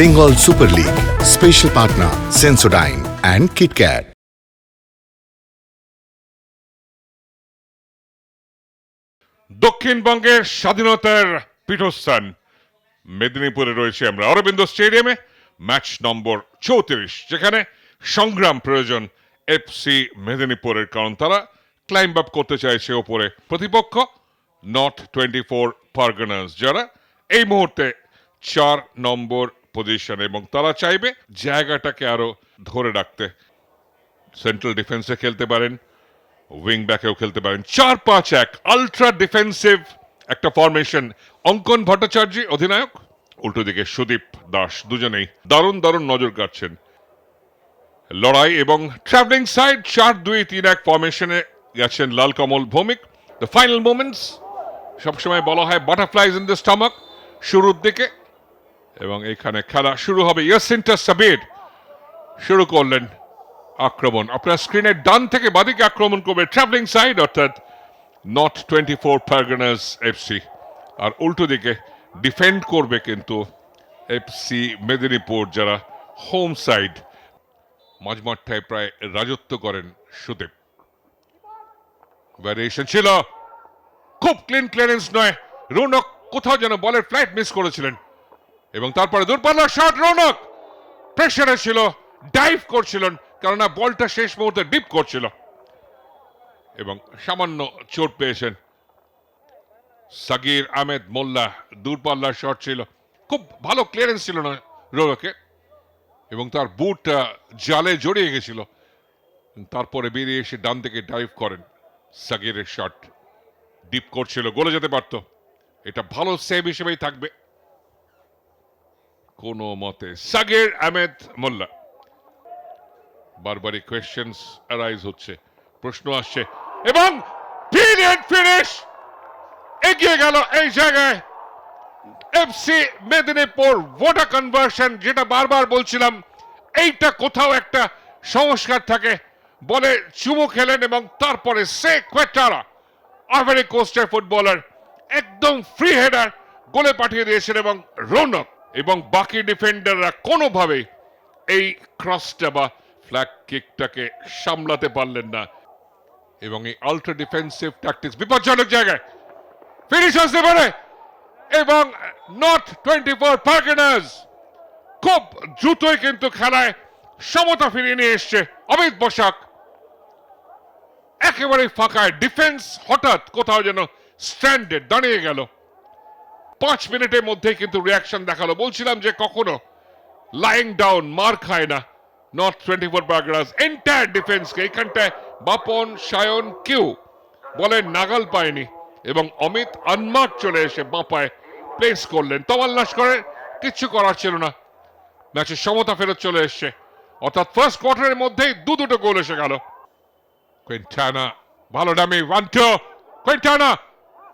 Bengal Super League. Special partner, Sensodyne and KitKat. দক্ষিণবঙ্গের স্বাধীনতার পীঠস্থান মেদিনীপুরে রয়েছে আমরা অরবিন্দ স্টেডিয়ামে ম্যাচ নম্বর চৌত্রিশ, যেখানে সংগ্রাম প্রয়োজন এফসি মেদিনীপুরের, কারণ তারা ক্লাইম্ব আপ করতে চাইছে ওপরে প্রতিপক্ষ নট টোয়েন্টি ফোর পারগনাস যারা এই মুহূর্তে চার নম্বর পজিশন এবং তারা চাইবে জায়গাটাকে আরও ধরে রাখতে। সেন্ট্রাল ডিফেন্সে খেলতে পারেন উইং ব্যাকেও খেলতে পারেন। চার পাঁচ এক আলট্রা ডিফেন্সিভ একটা ফরমেশন অঙ্কন ভট্টাচার্য অধিনায়ক। উল্টো দিকে সুদীপ দাস, দুজনেই দারুণ দারুণ নজর কাটছেন লড়াই এবং ট্রাভেলিং সাইড চার, দুই, তিন, এক ফরমেশনে গেছেন Lal Kamal Bhowmik. The final moments সবসময় বলা হয় বাটারফ্লাইজ ইন দ্য স্টমাক শুরুর দিকে এবং এখানে খেলা শুরু হবে। ইয়াসিন্টা সাবির শুরু করলেন আক্রমণ। আপনার স্ক্রিনের ডান থেকে বাদিকে আক্রমণ করবে ট্রাভেলিং সাইড অর্থাৎ north twenty four Parganas FC আর উল্টো দিকে ডিফেন্ড করবে কিন্তু এফসি মেদিনীপুর যারা হোম সাইড মাঝমাঠটায় প্রায় রাজত্ব করেন সুদেব ভ্যারিয়েশন ছিল। খুব ক্লিন ক্লিয়ারেন্স নয়। রৌনক কোথাও যেন বলের ফ্লাইট মিস করেছিলেন। এবং তারপরে দূরপাল্লার শট রৌনক। প্রেশারে ছিল ডাইভ করছিলেন কেননা বলটা শেষ মুহূর্তে ডিপ করছিল। এবং সামান্য চোট পেয়েছেন। সাগির আহমেদ মোল্লা, দূরপাল্লার শট ছিল। খুব ভালো ক্লিয়ারেন্স ছিল না রৌনকে। এবং তার বুট জালে জড়িয়ে গেছিল। তারপরে বেরিয়ে এসে ডান থেকে ডাইভ করেন সাগিরের শট ডিপ করছিল, গোলে যেতে পারতো। এটা ভালো সেভ হিসেবেই থাকবে। কোনো মতে সাগির আহমেদ মোল্লা। বারবারই কোয়েশ্চেন্স অ্যারাইজ হচ্ছে, প্রশ্ন আসছে, এবং পিরিয়ড ফিনিশ এগিয়ে গেল এই জায়গায়। এফসি মেদিনীপুর ভোটার কনভার্সন যেটা বারবার বলছিলাম, এইটা কোথাও একটা সংস্কার থাকে, বলে চুমু খেলেন এবং তারপরে সে কোয়েটারা আভেরি কোস্টের ফুটবলার, একদম ফ্রি হেডার গোলে পাঠিয়ে দিয়েছেন এবং রৌনক। এবং বাকি ডিফেন্ডাররা কোনোভাবেই এই ক্রসটা বা ফ্ল্যাগ কিকটাকে সামলাতে পারলেন না। এবং এই আলট্রা ডিফেন্সিভ ট্যাকটিক্স বিপজ্জনক জায়গায় ফিনিশ আসতে পারে। এবং নট টোয়েন্টি ফোর পার্কেনার্স খুব দ্রুতই কিন্তু খেলায় সমতা ফিরিয়ে নিয়ে এসছে অমিত বসাক। একেবারে ফাঁকায় ডিফেন্স হঠাৎ কোথাও যেন স্ট্যান্ডেড দাঁড়িয়ে গেল। পাঁচ মিনিটের মধ্যেই কিন্তু রিয়াকশন দেখাল। বলছিলাম যে কখনো লাইং ডাউন মার খায় না North twenty four Parganas entire ডিফেন্সকে এখানটায় বাপন, সায়ন কেউ বলেন নাগাল পায়নি এবং অমিত আনমার্ক চলে এসে বাঁপায় প্লেস করলেন। তমাল্লাস করে, কিচ্ছু করার ছিল না। ম্যাচের সমতা ফেরত চলে এসছে। অর্থাৎ ফার্স্ট কোয়ার্টারের মধ্যেই দু দুটো গোল এসে গেল। কুইন্টানা ভালো dummy one two Quintana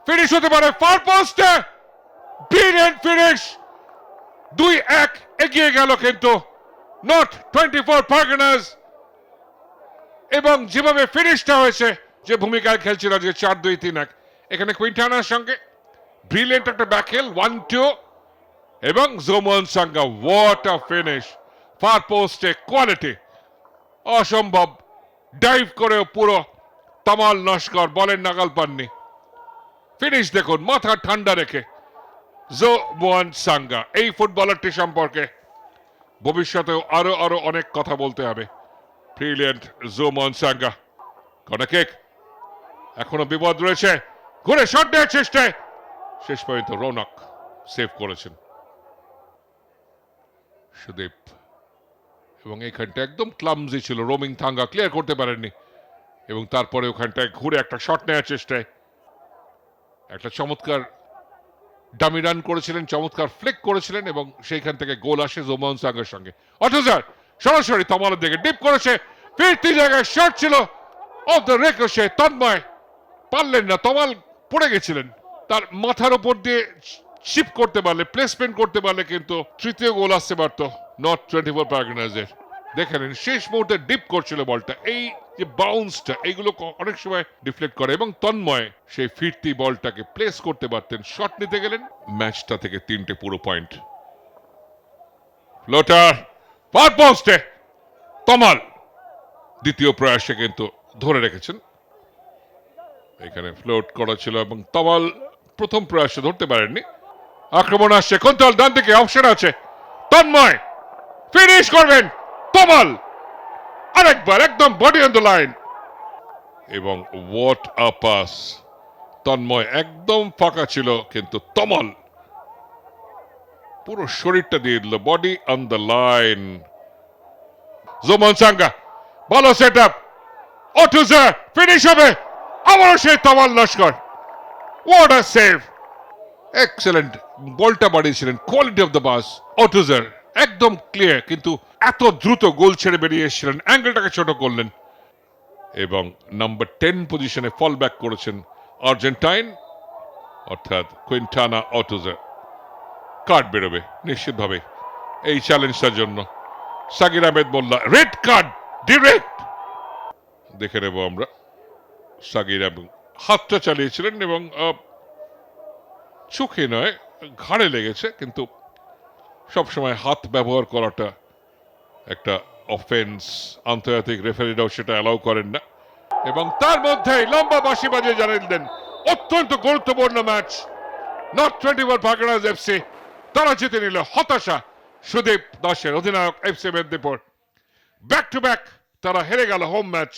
finish হতে পারে ফার পোস্টে ব্রিলিয়েন্ট ফিনিশ দুই এক এগিয়ে গেল কিন্তু। নট টোয়েন্টি ফোর পারগনাস এবং যেভাবে ফিনিশটা হয়েছে, যে ভূমিকায় খেলছিল আজকে চার, দুই, তিন, এক। এখানে কুইন্টানার সঙ্গে ব্রিলিয়েন্ট একটা ব্যাকেল ওয়ান টু এবং Jomon Sanga what a finish far পোস্টে কোয়ালিটি অসম্ভব। ডাইভ করেও পুরো তামাল নস্কর বলেন নাগাল পাননি। ফিনিশ দেখুন, মাথা ঠান্ডা রেখে। জো মোয়ান সাঙ্গা, এই ফুটবলারটি সম্পর্কে ভবিষ্যতেও আরও আরও অনেক কথা বলতে হবে। ব্রিলিয়েন্ট জো মোহন সাঙ্গা কটা কেক? এখনও বিপদ রয়েছে। ঘুরে শট দেওয়ার চেষ্টায় শেষ পর্যন্ত রৌনক সেভ করেছেন। সুদীপ, এবং এইখানটা একদম ক্লামজি ছিল। রোমিং থাঙ্গা ক্লিয়ার করতে পারেননি, এবং তারপরে ওখানটায় ঘুরে একটা শট নেওয়ার চেষ্টায়। একটা চমৎকার ডামি রান করেছিলেন, চমৎকার ফ্লিক করেছিলেন এবং সেইখান থেকে গোল আসে জোমন সাঙ্গের সঙ্গে। অথচার সরাসরি তমালের দিকে ডিপ করেছে, ফিরতি জায়গায় শট ছিল অফ দ্য রেকোশে তন্ময় পারলেন না, তমাল পড়ে গেছিলেন। তার মাথার উপর দিয়ে শিপ করতে পারলে প্লেসমেন্ট করতে পারলে কিন্তু তৃতীয় গোল আসতে পারতো নট টোয়েন্টি ফোর প্যারাগনাইজের দেখে নিন, শেষ মুহূর্তে ডিপ করছিল বলটা, এই যে বাউন্সটা এইগুলো ক- অনেক সময় ডিফ্লেক্ট করে এবং তন্ময় সেই ফিরতি বলটাকে প্লেস করতে পারতেন শট নিতে গেলেন ম্যাচটা থেকে তিনটে পুরো পয়েন্ট ফ্লোটার ফার পোস্টে তমাল। দ্বিতীয় প্রয়াসে কিন্তু ধরে রেখেছেন। এখানে ফ্লোট করা ছিল এবং তমাল প্রথম প্রয়াসে ধরতে পারেননি। আক্রমণ আসছে, কন্তল ডান দিকে অপশন আছে। তন্ময় ফিনিশ করবেন, তমাল। আরেকবার একদম বডি অন দ্য লাইন এবং ওয়াট আ পাস তন্ময় একদম ফাঁকা ছিল, কিন্তু তমাল পুরো শরীরটা দিয়ে দিল body on the line Jomon Sanga, ভালো সেট আপ অটুজা ফিনিশ হবে আবারও সেই Tamal Laskar. What a save excellent বলটা বাড়িয়েছিলেন কোয়ালিটি অফ দ্য বাস অটুজার একদম ক্লিয়ার কিন্তু এত দ্রুত গোল ছেড়ে বেরিয়ে এসেছিলেন। অ্যাঙ্গেলটাকে ছোট করলেন। এবং নাম্বার টেন পজিশনে ফল ব্যাক করেছেন আর্জেন্টাইন, অর্থাৎ কুইন্টানা অটোজার কার্ড বেরোবে, নিশ্চিতভাবে, এই চ্যালেঞ্জটার জন্য। Sakir Ahmed Molla red card direct দেখে নেব আমরা। সাকির এবং হাতটা চালিয়েছিলেন এবং চোখে নয়, ঘাড়ে লেগেছে, কিন্তু সবসময় হাত ব্যবহার করাটা একটা অফেন্স আন্তর্জাতিক রেফারিরাও সেটা অ্যালাউ করেন না। এবং তার মধ্যেই লম্বা বাঁশি বাজিয়ে জানিয়ে দিলেন, অত্যন্ত গুরুত্বপূর্ণ ম্যাচ নর্থ টোয়েন্টি ওয়ান ভাগড়াজ এফসি তারা জিতে নিল হতাশা সুদীপ দাসের অধিনায়ক FC Medinipur back to back তারা হেরে গেল হোম ম্যাচ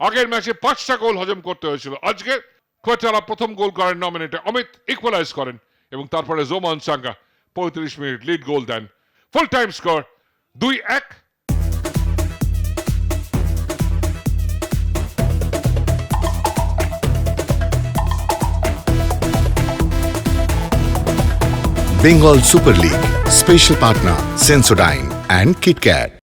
আগের ম্যাচে পাঁচটা গোল হজম করতে হয়েছিল। আজকে কোয়েটারা প্রথম গোল করেন নমিনেটে অমিত ইকুয়ালাইজ করেন এবং তারপরে জোমান সাঙ্গা পঁয়ত্রিশ মিনিট লিড গোল দেন ফুল টাইম স্কোর দুই এক Bengal Super League. Special partner Sensodyne and KitKat.